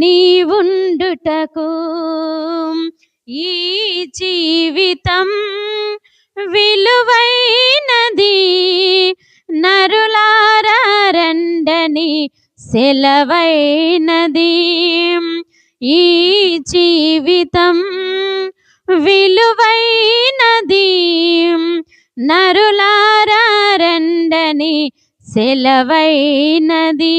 నీవుండుటకు ఈ జీవితం విలువైనది. నరులారండని సెలవైనది. ఈ జీవితం విలువైనది. నరులారండని సెలవైనది.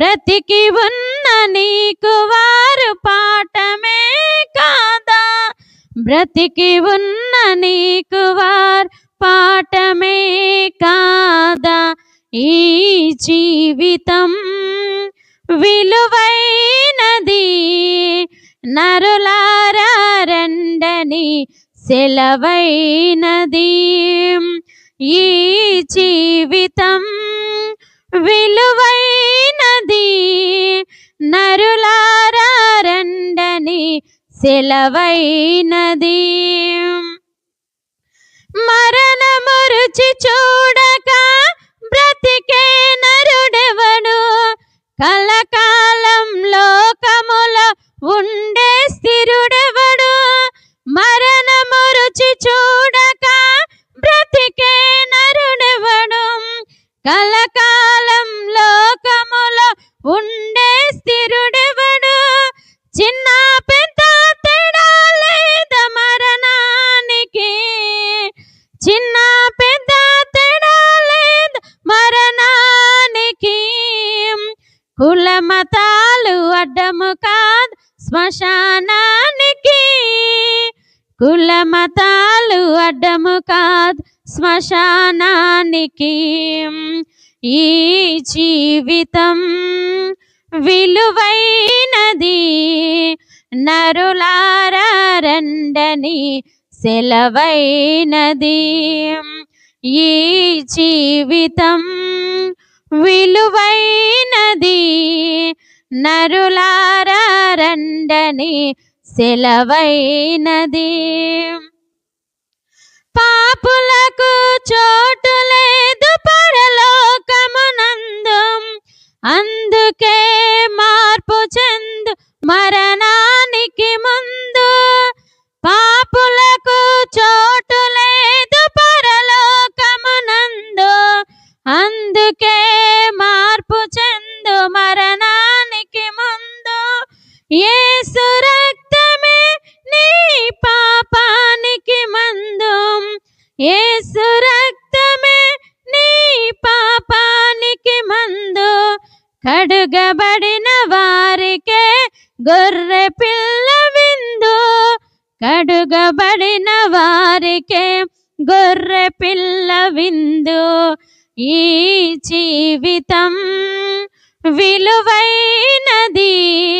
బ్రతికి ఉన్న నీకు వారు పాఠమే కాదా? బ్రతికి ఉన్న నీకు వారు పాఠమే కాదా? ఈ జీవితం విలువైనది నరులారండని సెలవైనది. ఈ జీవితం విలువైనది నరులారండని సెలవైనది. మరణము రుచి చూడక బ్రతికే కుల మతాలు అడ్డము కాదు శ్మశానానికి. కుల మతాలు అడ్డము కాదు శ్మశానానికి. ఈ జీవితం విలువైనది. నరులారండని సెలవైనది. ఈ జీవితం విలువై నరులారా రండని సెలవైనది. పాపులకు చోటు లేదు పరలోకమునందు. అందుకే మార్పు చెందు మరణానికి ముందు. పాపులకు చోటు లేదు పరలోకమునందు. అందుకే మార్పు చెందు మరణ యేసు రక్తమే నీ పాపానికి మందు. యేసు రక్తమే నీ పాపానికి మందు. కడుగబడిన వారికే గొర్రె పిల్ల విందు. కడుగబడిన వారికే గొర్రె పిల్ల విందు. ఈ జీవితం విలువైనది.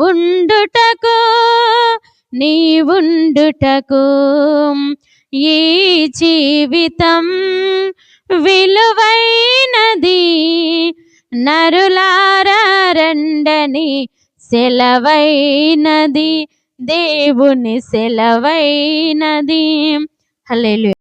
ఉండుటకు నీ ఉండుటకు ఈ జీవితం విలువైనది. నరులారండని సెలవైనది. దేవుని సెలవైనది. హల్లెలూయా.